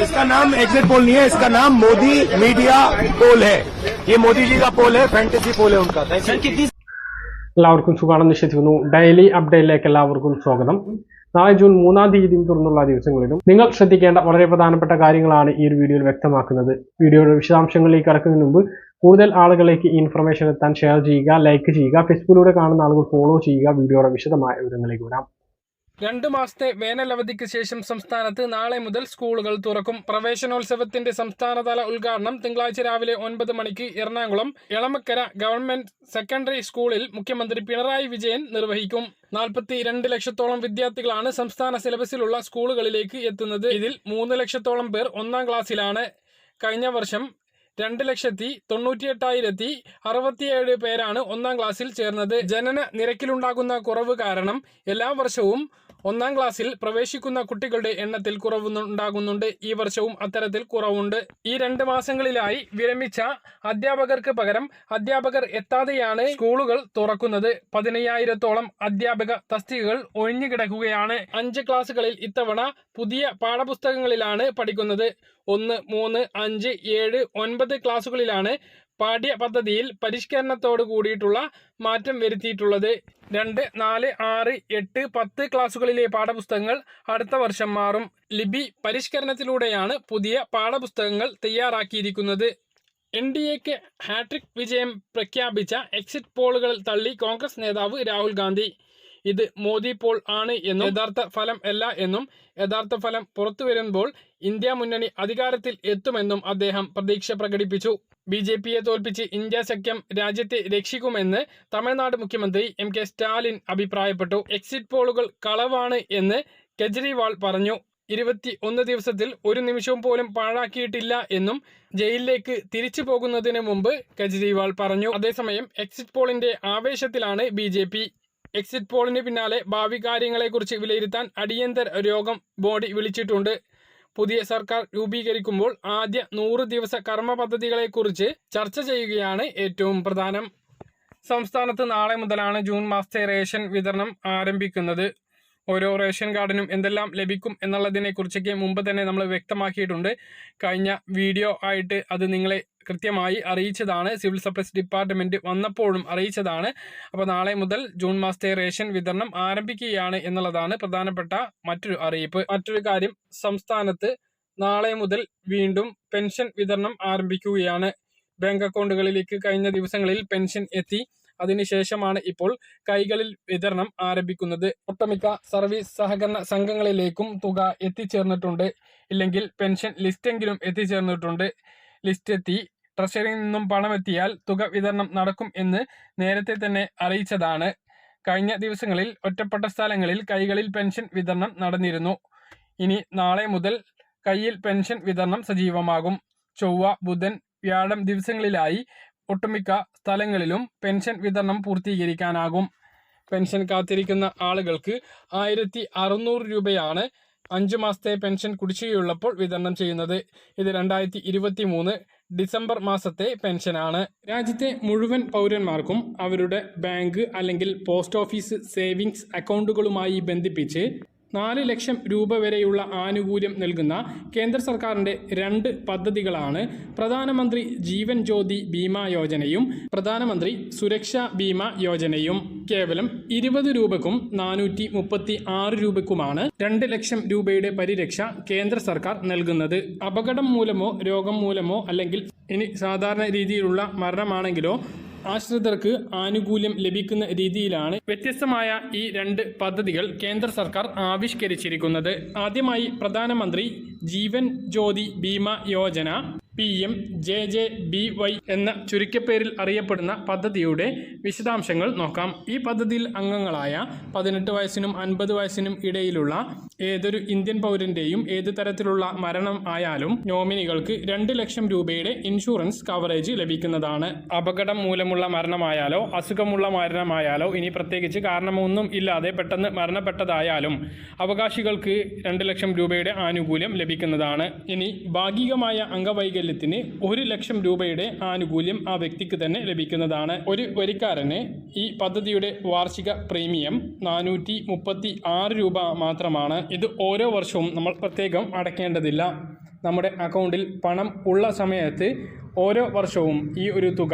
इसका नाम exit poll नहीं है इसका नाम मोदी मीडिया पोल है ये मोदी जी का पोल है फैंटेसी पोल है उनका थैंक यू എല്ലാവർക്കും സുഖാണെന്ന് വിശ്വസിക്കുന്നു ഡെയിലി അപ്ഡേറ്റിലേക്ക് എല്ലാവർക്കും സ്വാഗതം നാളെ ജൂൺ മൂന്നാം തീയതിയും തുടർന്നുള്ള ദിവസങ്ങളിലും നിങ്ങൾ ശ്രദ്ധിക്കേണ്ട വളരെ പ്രധാനപ്പെട്ട കാര്യങ്ങളാണ് ഈ ഒരു വീഡിയോയിൽ വ്യക്തമാക്കുന്നത് വീഡിയോയുടെ വിശദാംശങ്ങളിലേക്ക് കടക്കുന്നതിന് മുമ്പ് കൂടുതൽ ആളുകളിലേക്ക് ഈ ഇൻഫർമേഷൻ എത്താൻ ഷെയർ ചെയ്യുക ലൈക്ക് ചെയ്യുക ഫേസ്ബുക്കിലൂടെ കാണുന്ന ആളുകൾ ഫോളോ ചെയ്യുക വീഡിയോയുടെ വിശദമായ വിവരങ്ങളിലേക്ക് വരാം രണ്ടു മാസത്തെ വേനൽ അവധിക്ക് ശേഷം സംസ്ഥാനത്ത് നാളെ മുതൽ സ്കൂളുകൾ തുറക്കും. പ്രവേശനോത്സവത്തിന്റെ സംസ്ഥാനതല ഉദ്ഘാടനം തിങ്കളാഴ്ച രാവിലെ ഒൻപത് മണിക്ക് എറണാകുളം എളമക്കര ഗവൺമെന്റ് സെക്കൻഡറി സ്കൂളിൽ മുഖ്യമന്ത്രി പിണറായി വിജയൻ നിർവഹിക്കും. നാൽപ്പത്തി രണ്ട് ലക്ഷത്തോളം വിദ്യാർത്ഥികളാണ് സംസ്ഥാന സിലബസിലുള്ള സ്കൂളുകളിലേക്ക് എത്തുന്നത്. ഇതിൽ മൂന്ന് ലക്ഷത്തോളം പേർ ഒന്നാം ക്ലാസ്സിലാണ്. കഴിഞ്ഞ വർഷം രണ്ട് ലക്ഷത്തി തൊണ്ണൂറ്റിയെട്ടായിരത്തി അറുപത്തിയേഴ് പേരാണ് ഒന്നാം ക്ലാസ്സിൽ ചേർന്നത്. ജനന നിരക്കിലുണ്ടാകുന്ന കുറവ് കാരണം എല്ലാ വർഷവും ഒന്നാം ക്ലാസ്സിൽ പ്രവേശിക്കുന്ന കുട്ടികളുടെ എണ്ണത്തിൽ കുറവുണ്ടാകുന്നുണ്ട്. ഈ വർഷവും അത്തരത്തിൽ കുറവുണ്ട്. ഈ രണ്ട് മാസങ്ങളിലായി വിരമിച്ച അധ്യാപകർക്ക് പകരം അധ്യാപകർ എത്താതെയാണ് സ്കൂളുകൾ തുറക്കുന്നത്. പതിനയ്യായിരത്തോളം അധ്യാപക തസ്തികകൾ ഒഴിഞ്ഞുകിടക്കുകയാണ് അഞ്ച് ക്ലാസ്സുകളിൽ ഇത്തവണ പുതിയ പാഠപുസ്തകങ്ങളിലാണ് പഠിക്കുന്നത്. ഒന്ന് മൂന്ന് അഞ്ച് ഏഴ് ഒൻപത് ക്ലാസ്സുകളിലാണ് പാഠ്യ പദ്ധതിയിൽ പരിഷ്കരണത്തോട് കൂടിയിട്ടുള്ള മാറ്റം വരുത്തിയിട്ടുള്ളത്. രണ്ട് നാല് ആറ് എട്ട് പത്ത് ക്ലാസ്സുകളിലെ പാഠപുസ്തകങ്ങൾ അടുത്ത വർഷം മാറും. ലിബി പരിഷ്കരണത്തിലൂടെയാണ് പുതിയ പാഠപുസ്തകങ്ങൾ തയ്യാറാക്കിയിരിക്കുന്നത്. എൻ ഡി എക്ക് ഹാട്രിക് വിജയം പ്രഖ്യാപിച്ച എക്സിറ്റ് പോളുകൾ തള്ളി കോൺഗ്രസ് നേതാവ് രാഹുൽ ഗാന്ധി. ഇത് മോദി പോൾ ആണ് എന്നും യഥാർത്ഥ ഫലം അല്ല എന്നും യഥാർത്ഥ ഫലം പുറത്തു വരുമ്പോൾ ഇന്ത്യ മുന്നണി അധികാരത്തിൽ എത്തുമെന്നും അദ്ദേഹം പ്രതീക്ഷ പ്രകടിപ്പിച്ചു. ബി ജെ പിയെ തോൽപ്പിച്ച് ഇന്ത്യ സഖ്യം രാജ്യത്തെ രക്ഷിക്കുമെന്ന് തമിഴ്നാട് മുഖ്യമന്ത്രി എം കെ സ്റ്റാലിൻ അഭിപ്രായപ്പെട്ടു. എക്സിറ്റ് പോളുകൾ കളവാണ് എന്ന് കെജ്രിവാൾ പറഞ്ഞു. ഇരുപത്തി ഒന്ന് ദിവസത്തിൽ ഒരു നിമിഷവും പോലും പാഴാക്കിയിട്ടില്ല എന്നും ജയിലിലേക്ക് തിരിച്ചു പോകുന്നതിന് മുമ്പ് കെജ്രിവാൾ പറഞ്ഞു. അതേസമയം എക്സിറ്റ് പോളിന്റെ ആവേശത്തിലാണ് ബി ജെ പി. എക്സിറ്റ് പോളിന് പിന്നാലെ ഭാവി കാര്യങ്ങളെക്കുറിച്ച് വിലയിരുത്താൻ അടിയന്തര യോഗം ബോഡി വിളിച്ചിട്ടുണ്ട്. പുതിയ സർക്കാർ രൂപീകരിക്കുമ്പോൾ ആദ്യ നൂറ് ദിവസ കർമ്മ പദ്ധതികളെക്കുറിച്ച് ചർച്ച ചെയ്യുകയാണ് ഏറ്റവും പ്രധാനം. സംസ്ഥാനത്ത് നാളെ മുതലാണ് ജൂൺ മാസത്തെ റേഷൻ വിതരണം ആരംഭിക്കുന്നത്. ഓരോ റേഷൻ കാർഡിനും എന്തെല്ലാം ലഭിക്കും എന്നുള്ളതിനെ കുറിച്ചൊക്കെ മുമ്പ് തന്നെ നമ്മൾ വ്യക്തമാക്കിയിട്ടുണ്ട്. കഴിഞ്ഞ വീഡിയോ ആയിട്ട് അത് നിങ്ങളെ കൃത്യമായി അറിയിച്ചതാണ്. സിവിൽ സപ്ലൈസ് ഡിപ്പാർട്ട്മെന്റ് വന്നപ്പോഴും അറിയിച്ചതാണ്. അപ്പോൾ നാളെ മുതൽ ജൂൺ മാസത്തെ റേഷൻ വിതരണം ആരംഭിക്കുകയാണ് എന്നുള്ളതാണ് പ്രധാനപ്പെട്ട മറ്റൊരു അറിയിപ്പ്. മറ്റൊരു കാര്യം സംസ്ഥാനത്ത് നാളെ മുതൽ വീണ്ടും പെൻഷൻ വിതരണം ആരംഭിക്കുകയാണ്. ബാങ്ക് അക്കൗണ്ടുകളിലേക്ക് കഴിഞ്ഞ ദിവസങ്ങളിൽ പെൻഷൻ എത്തി. അതിനുശേഷമാണ് ഇപ്പോൾ കൈകളിൽ വിതരണം ആരംഭിക്കുന്നത്. ഒട്ടുമിക്ക സർവീസ് സഹകരണ സംഘങ്ങളിലേക്കും തുക എത്തിച്ചേർന്നിട്ടുണ്ട്. ഇല്ലെങ്കിൽ പെൻഷൻ ലിസ്റ്റെങ്കിലും എത്തിച്ചേർന്നിട്ടുണ്ട്. ലിസ്റ്റ് എത്തി ട്രഷറിയിൽ നിന്നും പണമെത്തിയാൽ തുക വിതരണം നടക്കും എന്ന് നേരത്തെ തന്നെ അറിയിച്ചതാണ്. കഴിഞ്ഞ ദിവസങ്ങളിൽ ഒറ്റപ്പെട്ട സ്ഥലങ്ങളിൽ കൈകളിൽ പെൻഷൻ വിതരണം നടന്നിരുന്നു. ഇനി നാളെ മുതൽ കയ്യിൽ പെൻഷൻ വിതരണം സജീവമാകും. ചൊവ്വ ബുധൻ വ്യാഴം ദിവസങ്ങളിലായി ഒട്ടുമിക്ക സ്ഥലങ്ങളിലും പെൻഷൻ വിതരണം പൂർത്തീകരിക്കാനാകും. പെൻഷൻ കാത്തിരിക്കുന്ന ആളുകൾക്ക് ആയിരത്തി അറുന്നൂറ് രൂപയാണ് അഞ്ച് മാസത്തെ പെൻഷൻ കുടിശ്ശികയുള്ളപ്പോൾ വിതരണം ചെയ്യുന്നത്. ഇത് രണ്ടായിരത്തി ഇരുപത്തി മൂന്ന് ഡിസംബർ മാസത്തെ പെൻഷനാണ്. രാജ്യത്തെ മുഴുവൻ പൗരന്മാർക്കും അവരുടെ ബാങ്ക് അല്ലെങ്കിൽ പോസ്റ്റ് ഓഫീസ് സേവിങ്സ് അക്കൗണ്ടുകളുമായി ബന്ധിപ്പിച്ച് നാല് ലക്ഷം രൂപ വരെയുള്ള ആനുകൂല്യം നൽകുന്ന കേന്ദ്ര സർക്കാരിന്റെ രണ്ട് പദ്ധതികളാണ് പ്രധാനമന്ത്രി ജീവൻ ജ്യോതി ബീമ യോജനയും പ്രധാനമന്ത്രി സുരക്ഷാ ബീമ യോജനയും. കേവലം ഇരുപത് രൂപക്കും നാനൂറ്റി മുപ്പത്തി ആറ് രൂപക്കുമാണ് രണ്ട് ലക്ഷം രൂപയുടെ പരിരക്ഷ കേന്ദ്ര സർക്കാർ നൽകുന്നത്. അപകടം മൂലമോ രോഗം മൂലമോ അല്ലെങ്കിൽ ഇനി സാധാരണ രീതിയിലുള്ള മരണമാണെങ്കിലോ ആശ്രിതർക്ക് ആനുകൂല്യം ലഭിക്കുന്ന രീതിയിലാണ് വ്യത്യസ്തമായ ഈ രണ്ട് പദ്ധതികൾ കേന്ദ്ര സർക്കാർ ആവിഷ്കരിച്ചിരിക്കുന്നത്. ആദ്യമായി Pradhan Mantri Jeevan Jyoti Bima Yojana P M J J B Y എന്ന ചുരുക്കപ്പേരിൽ അറിയപ്പെടുന്ന പദ്ധതിയുടെ വിശദാംശങ്ങൾ നോക്കാം. ഈ പദ്ധതിയിൽ അംഗങ്ങളായ പതിനെട്ട് വയസ്സിനും അൻപത് വയസ്സിനും ഇടയിലുള്ള ഏതൊരു ഇന്ത്യൻ പൗരന്റെയും ഏത് തരത്തിലുള്ള മരണം ആയാലും നോമിനികൾക്ക് രണ്ട് ലക്ഷം രൂപയുടെ ഇൻഷുറൻസ് കവറേജ് ലഭിക്കുന്നതാണ്. അപകടം മൂലമുള്ള മരണമായാലോ അസുഖമുള്ള മരണമായാലോ ഇനി പ്രത്യേകിച്ച് കാരണമൊന്നും ഇല്ലാതെ പെട്ടെന്ന് മരണപ്പെട്ടതായാലും അവകാശികൾക്ക് രണ്ട് ലക്ഷം രൂപയുടെ ആനുകൂല്യം ലഭിക്കുന്നതാണ്. ഇനി ഭാഗികമായ അംഗവൈകല്യത്തിന് ഒരു ലക്ഷം രൂപയുടെ ആനുകൂല്യം ആ വ്യക്തിക്ക് തന്നെ ലഭിക്കുന്നതാണ്. ഒരു വരിക്കാരന് ഈ പദ്ധതിയുടെ വാർഷിക പ്രീമിയം നാനൂറ്റി രൂപ മാത്രമാണ്. ഇത് ഓരോ വർഷവും നമ്മൾ പ്രത്യേകം അടയ്ക്കേണ്ടതില്ല. നമ്മുടെ അക്കൗണ്ടിൽ പണം ഉള്ള സമയത്ത് ഓരോ വർഷവും ഈ ഒരു തുക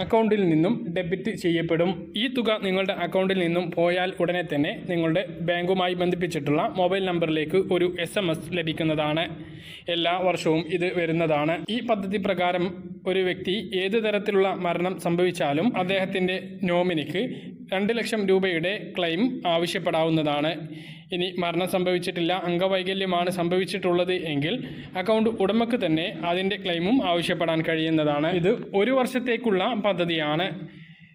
അക്കൗണ്ടിൽ നിന്നും ഡെബിറ്റ് ചെയ്യപ്പെടും. ഈ തുക നിങ്ങളുടെ അക്കൗണ്ടിൽ നിന്നും പോയാൽ ഉടനെ തന്നെ നിങ്ങളുടെ ബാങ്കുമായി ബന്ധിപ്പിച്ചിട്ടുള്ള മൊബൈൽ നമ്പറിലേക്ക് ഒരു എസ് ലഭിക്കുന്നതാണ്. എല്ലാ വർഷവും ഇത് വരുന്നതാണ്. ഈ പദ്ധതി പ്രകാരം ഒരു വ്യക്തി ഏത് തരത്തിലുള്ള മരണം സംഭവിച്ചാലും അദ്ദേഹത്തിന്റെ നോമിനിക്ക് രണ്ട് ലക്ഷം രൂപയുടെ ക്ലെയിം ആവശ്യപ്പെടാവുന്നതാണ്. ഇനി മരണം സംഭവിച്ചിട്ടില്ല അംഗവൈകല്യമാണ് സംഭവിച്ചിട്ടുള്ളത് എങ്കിൽ അക്കൗണ്ട് ഉടമക്ക് തന്നെ അതിന്റെ ക്ലെയിമും ആവശ്യപ്പെടാൻ കഴിയുന്നതാണ്. ഇത് ഒരു വർഷത്തേക്കുള്ള പദ്ധതിയാണ്.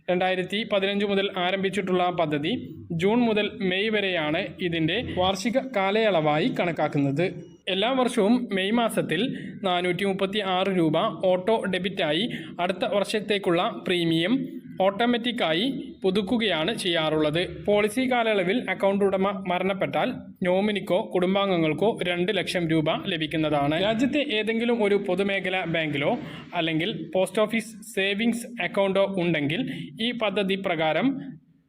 രണ്ടായിരത്തി പതിനഞ്ച് മുതൽ ആരംഭിച്ചിട്ടുള്ള പദ്ധതി ജൂൺ മുതൽ മെയ് വരെയാണ് ഇതിന്റെ വാർഷിക കാലയളവായി കണക്കാക്കുന്നത്. എല്ലാ വർഷവും മെയ് മാസത്തിൽ നാനൂറ്റി മുപ്പത്തി ആറ് രൂപ ഓട്ടോ ഡെബിറ്റായി അടുത്ത വർഷത്തേക്കുള്ള പ്രീമിയം ഓട്ടോമാറ്റിക്കായി പുതുക്കുകയാണ് ചെയ്യാറുള്ളത്. പോളിസി കാലയളവിൽ അക്കൗണ്ട് ഉടമ മരണപ്പെട്ടാൽ നോമിനിക്കോ കുടുംബാംഗങ്ങൾക്കോ രണ്ട് ലക്ഷം രൂപ ലഭിക്കുന്നതാണ്. രാജ്യത്തെ ഏതെങ്കിലും ഒരു പൊതുമേഖലാ ബാങ്കിലോ അല്ലെങ്കിൽ പോസ്റ്റ് ഓഫീസ് സേവിങ്സ് അക്കൗണ്ടോ ഉണ്ടെങ്കിൽ ഈ പദ്ധതി പ്രകാരം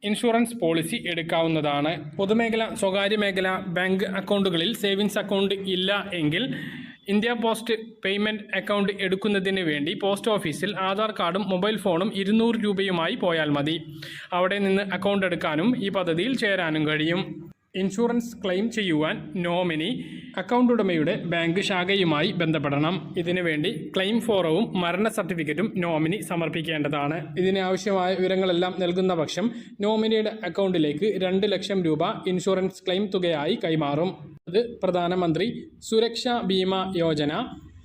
ഇൻഷുറൻസ് പോളിസി എടുക്കാവുന്നതാണ്. പൊതുമേഖല സ്വകാര്യ മേഖല ബാങ്ക് അക്കൗണ്ടുകളിൽ സേവിങ്സ് അക്കൗണ്ട് ഇല്ല എങ്കിൽ ഇന്ത്യ പോസ്റ്റ് പേയ്മെന്റ് അക്കൗണ്ട് എടുക്കുന്നതിന് വേണ്ടി പോസ്റ്റ് ഓഫീസിൽ ആധാർ കാർഡും മൊബൈൽ ഫോണും ഇരുന്നൂറ് രൂപയുമായി പോയാൽ മതി. അവിടെ നിന്ന് അക്കൗണ്ട് എടുക്കാനും ഈ പദ്ധതിയിൽ ചേരാനും കഴിയും. ഇൻഷുറൻസ് ക്ലെയിം ചെയ്യുവാൻ നോമിനി അക്കൗണ്ട് ഉടമയുടെ ബാങ്ക് ശാഖയുമായി ബന്ധപ്പെടണം. ഇതിനുവേണ്ടി ക്ലെയിം ഫോറവും മരണ സർട്ടിഫിക്കറ്റും നോമിനി സമർപ്പിക്കേണ്ടതാണ്. ഇതിന് ആവശ്യമായ വിവരങ്ങളെല്ലാം നൽകുന്ന പക്ഷം നോമിനിയുടെ അക്കൗണ്ടിലേക്ക് രണ്ട് ലക്ഷം രൂപ ഇൻഷുറൻസ് ക്ലെയിം തുകയായി കൈമാറും. ഇത് Pradhan Mantri Suraksha Bima Yojana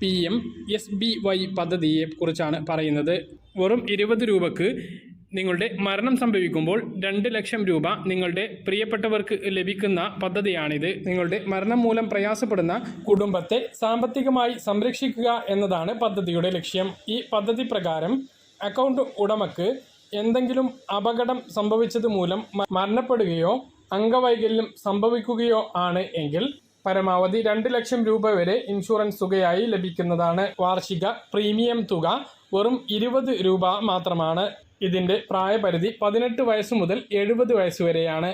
P M S B Y പദ്ധതിയെ കുറിച്ചാണ് പറയുന്നത്. വെറും ഇരുപത് രൂപക്ക് നിങ്ങളുടെ മരണം സംഭവിക്കുമ്പോൾ രണ്ട് ലക്ഷം രൂപ നിങ്ങളുടെ പ്രിയപ്പെട്ടവർക്ക് ലഭിക്കുന്ന പദ്ധതിയാണിത്. നിങ്ങളുടെ മരണം മൂലം പ്രയാസപ്പെടുന്ന കുടുംബത്തെ സാമ്പത്തികമായി സംരക്ഷിക്കുക എന്നതാണ് പദ്ധതിയുടെ ലക്ഷ്യം. ഈ പദ്ധതി പ്രകാരം അക്കൗണ്ട് ഉടമക്ക് എന്തെങ്കിലും അപകടം സംഭവിച്ചത് മൂലം മരണപ്പെടുകയോ അംഗവൈകല്യം സംഭവിക്കുകയോ ആണ് എങ്കിൽ പരമാവധി രണ്ട് ലക്ഷം രൂപ വരെ ഇൻഷുറൻസ് തുകയായി ലഭിക്കുന്നതാണ്. വാർഷിക പ്രീമിയം തുക വെറും ഇരുപത് രൂപ മാത്രമാണ്. ഇതിന്റെ പ്രായപരിധി പതിനെട്ട് വയസ്സ് മുതൽ എഴുപത് വയസ്സ് വരെയാണ്.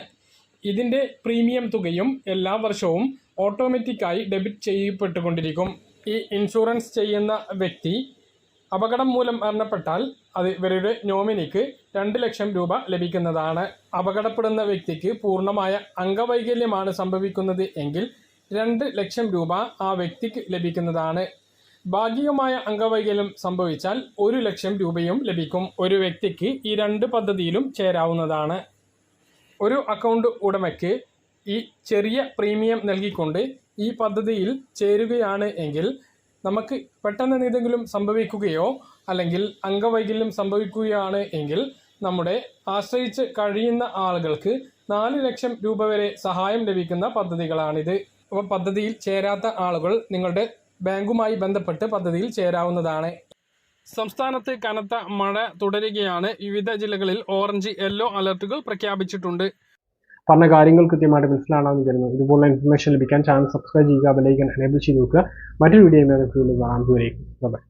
ഇതിന്റെ പ്രീമിയം തുകയും എല്ലാ വർഷവും ഓട്ടോമാറ്റിക്കായി ഡെബിറ്റ് ചെയ്യപ്പെട്ടുകൊണ്ടിരിക്കും. ഈ ഇൻഷുറൻസ് ചെയ്യുന്ന വ്യക്തി അപകടം മൂലം മരണപ്പെട്ടാൽ അത് ഇവരുടെ നോമിനിക്ക് രണ്ട് ലക്ഷം രൂപ ലഭിക്കുന്നതാണ്. അപകടപ്പെടുന്ന വ്യക്തിക്ക് പൂർണമായ അംഗവൈകല്യമാണ് സംഭവിക്കുന്നത് എങ്കിൽ രണ്ട് ലക്ഷം രൂപ ആ വ്യക്തിക്ക് ലഭിക്കുന്നതാണ്. ഭാഗികമായ അംഗവൈകല്യം സംഭവിച്ചാൽ ഒരു ലക്ഷം രൂപയും ലഭിക്കും. ഒരു വ്യക്തിക്ക് ഈ രണ്ട് പദ്ധതിയിലും ചേരാവുന്നതാണ്. ഒരു അക്കൗണ്ട് ഉടമയ്ക്ക് ഈ ചെറിയ പ്രീമിയം നൽകിക്കൊണ്ട് ഈ പദ്ധതിയിൽ ചേരുകയാണ് എങ്കിൽ നമുക്ക് പെട്ടെന്ന് എന്തെങ്കിലും സംഭവിക്കുകയോ അല്ലെങ്കിൽ അംഗവൈകല്യം സംഭവിക്കുകയാണ് എങ്കിൽ നമ്മുടെ ആശ്രയിച്ച് കഴിയുന്ന ആളുകൾക്ക് നാല് ലക്ഷം രൂപ വരെ സഹായം ലഭിക്കുന്ന പദ്ധതികളാണിത്. അപ്പോൾ പദ്ധതിയിൽ ചേരാത്ത ആളുകൾ നിങ്ങളുടെ ബാങ്കുമായി ബന്ധപ്പെട്ട് പദ്ധതിയിൽ ചേരാവുന്നതാണ്. സംസ്ഥാനത്ത് കനത്ത മഴ തുടരുകയാണ്. വിവിധ ജില്ലകളിൽ ഓറഞ്ച് യെല്ലോ അലർട്ടുകൾ പ്രഖ്യാപിച്ചിട്ടുണ്ട്. പറഞ്ഞ കാര്യങ്ങൾ കൃത്യമായിട്ട് മനസ്സിലാണെന്ന് കരുതുന്നു ഇതുപോലുള്ള ഇൻഫർമേഷൻ ലഭിക്കാൻ ചാനൽ സബ്സ്ക്രൈബ് ചെയ്യുക ബെലൈക്കൻ എനേബിൾ ചെയ്ത് നോക്കുക മറ്റൊരു വീഡിയോ കാണാൻ ദൂരേക്കും ബൈ